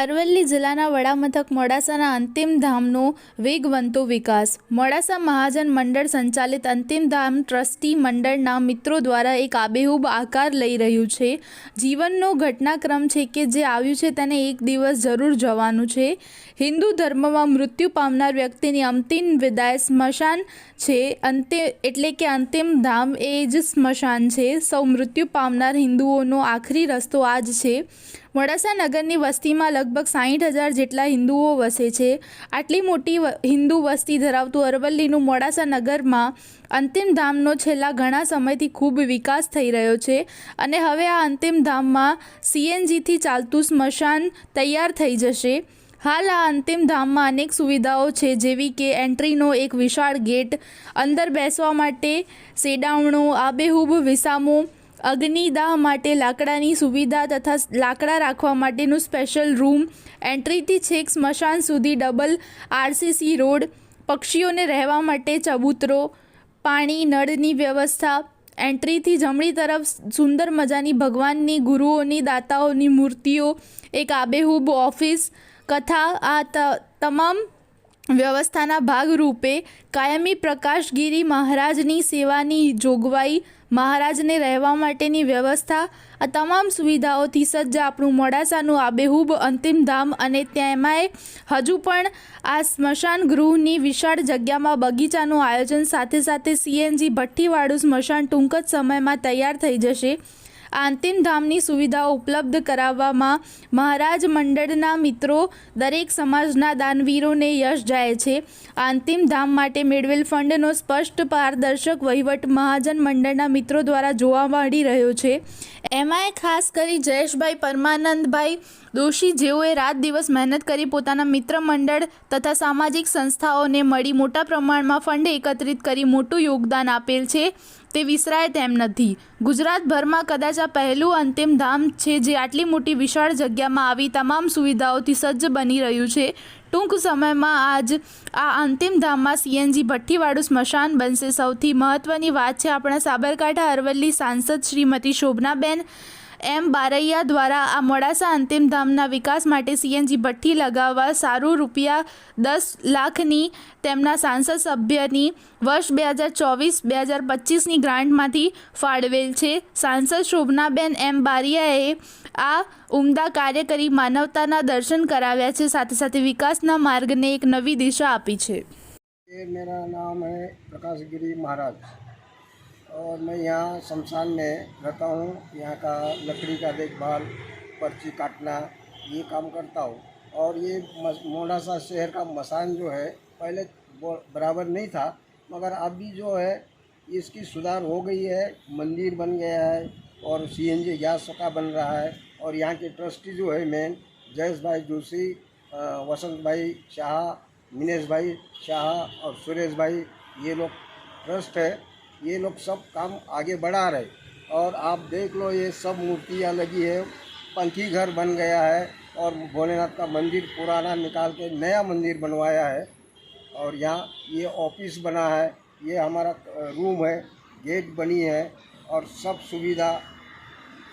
અરવલ્લી જિલ્લાના વડામથક મોડાસાના અંતિમ ધામનો વેગવંતો વિકાસ. મોડાસા મહાજન મંડળ સંચાલિત અંતિમ ધામ ટ્રસ્ટી મંડળના મિત્રો દ્વારા એક આબેહૂબ આકાર લઈ રહ્યું છે. જીવનનો ઘટનાક્રમ છે કે જે આવ્યું છે તેને એક દિવસ જરૂર જવાનું છે. હિન્દુ ધર્મમાં મૃત્યુ પામનાર વ્યક્તિની અંતિમ વિદાય સ્મશાન છે. અંતે, એટલે કે અંતિમ ધામ એ જ સ્મશાન છે. સૌ મૃત્યુ પામનાર હિન્દુઓનો આખરી રસ્તો આ જ છે. મોડાસા નગરની વસ્તીમાં લગભગ સાહીઠ હજાર જેટલા હિન્દુઓ વસે છે. આટલી મોટી હિન્દુ વસ્તી ધરાવતું અરવલ્લીનું મોડાસા નગરમાં અંતિમ ધામનો છેલ્લા ઘણા સમયથી ખૂબ વિકાસ થઈ રહ્યો છે અને હવે આ અંતિમ ધામમાં સીએનજીથી ચાલતું સ્મશાન તૈયાર થઈ જશે. હાલ આ અંતિમ ધામમાં અનેક સુવિધાઓ છે, જેવી કે એન્ટ્રીનો એક વિશાળ ગેટ, અંદર બેસવા માટે સેડાવણું, આબેહૂબ, વિસામો અગ્નિદાહ માટે લાકડાની સુવિધા તથા લાકડા રાખવા માટેનું સ્પેશિયલ રૂમ, એન્ટ્રીથી છેક સ્મશાન સુધી ડબલ આરસીસી રોડ, પક્ષીઓને રહેવા માટે ચબૂતરો, પાણી, નળની વ્યવસ્થા, એન્ટ્રીથી જમણી તરફ સુંદર મજાની ભગવાનની, ગુરુઓની, દાતાઓની મૂર્તિઓ, એક આબેહૂબ ઓફિસ, કથા આ તમામ વ્યવસ્થાના ભાગરૂપે કાયમી પ્રકાશગીરી મહારાજની સેવાની જોગવાઈ, મહારાજને રહેવા માટેની વ્યવસ્થા, આ તમામ સુવિધાઓથી સજ્જ આપણું મોડાસાનું આબેહૂબ અંતિમ ધામ અને તેમાંય હજુ પણ આ સ્મશાન ગૃહની વિશાળ જગ્યામાં બગીચાનું આયોજન સાથે સાથે સીએનજી ભઠ્ઠીવાળું સ્મશાન ટૂંક જ સમયમાં તૈયાર થઈ જશે. આ અંતિમ ધામની સુવિધાઓ ઉપલબ્ધ કરાવવામાં મહારાજ મંડળના મિત્રો દરેક સમાજના દાનવીરોને યશ જાય છે. આ અંતિમ ધામ માટે મેળવેલ ફંડનો સ્પષ્ટ પારદર્શક વહીવટ મહાજન મંડળના મિત્રો દ્વારા જોવા મળી રહ્યો છે. એમાંય ખાસ કરી જયેશભાઈ પરમાનંદભાઈ દોશી જેઓએ રાત દિવસ મહેનત કરી પોતાના મિત્ર મંડળ તથા સામાજિક સંસ્થાઓને મળી મોટા પ્રમાણમાં ફંડ એકત્રિત કરી મોટું યોગદાન આપેલ છે. તે વિસરાય તેમ નથી. ગુજરાતભરમાં કદાચ આ પહેલું અંતિમ ધામ છે જે આટલી મોટી વિશાળ જગ્યામાં આવી તમામ સુવિધાઓથી સજ્જ બની રહ્યું છે. ટૂંક સમયમાં આજ આ અંતિમ ધામમાં સીએનજી ભઠ્ઠીવાળું સ્મશાન બનશે. સૌથી મહત્ત્વની વાત છે આપણા સાબરકાંઠા અરવલ્લી સાંસદ શ્રીમતી શોભનાબેન એમ બારૈયા દ્વારા આ મોડાસા અંતિમધામના વિકાસ માટે સીએનજી ભઠ્ઠી લગાવવા સારું રૂપિયા દસ લાખની તેમના સાંસદ સભ્યની વર્ષ બે હજાર ચોવીસ, બે હજાર પચીસની ગ્રાન્ટમાંથી ફાળવેલ છે. સાંસદ શોભનાબેન એમ બારિયાએ આ ઉમદા કાર્ય કરી માનવતાના દર્શન કરાવ્યા છે. સાથે સાથે વિકાસના માર્ગને એક નવી દિશા આપી છે. મેરા નામ હૈ મહારાજ. और मैं यहाँ शमशान में रहता हूँ। यहाँ का लकड़ी का देखभाल, पर्ची काटना, ये काम करता हूँ। और ये मोडासा शहर का मसान जो है, पहले बराबर नहीं था, मगर अभी जो है, इसकी सुधार हो गई है, मंदिर बन गया है और सी एन जी गैस का बन रहा है। और यहाँ के ट्रस्टी जो है मेन, जयेश भाई जोशी वसंत भाई शाह, मिनेश भाई शाह और सुरेश भाई, ये लोग ट्रस्ट है। ये लोग सब काम आगे बढ़ा रहे और आप देख लो, ये सब मूर्तियाँ लगी है। पंखी घर बन गया है और भोलेनाथ का मंदिर पुराना निकाल के नया मंदिर बनवाया है। और यहाँ ये ऑफ़िस बना है। ये हमारा रूम है, गेट बनी है और सब सुविधा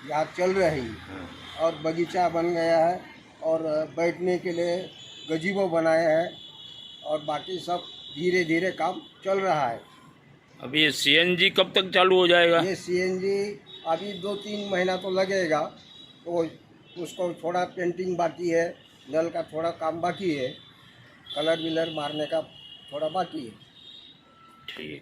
यहाँ चल रही है। और बगीचा बन गया है और बैठने के लिए गजीबो बनाया है और बाकी सब धीरे धीरे काम चल रहा है। अभी ये सीएनजी कब तक चालू हो जाएगा? ये सीएनजी अभी दो तीन महीना तो लगेगा। तो उसको थोड़ा पेंटिंग बाकी है नल का थोड़ा काम बाकी है कलर विलर मारने का थोड़ा बाकी है। ठीक।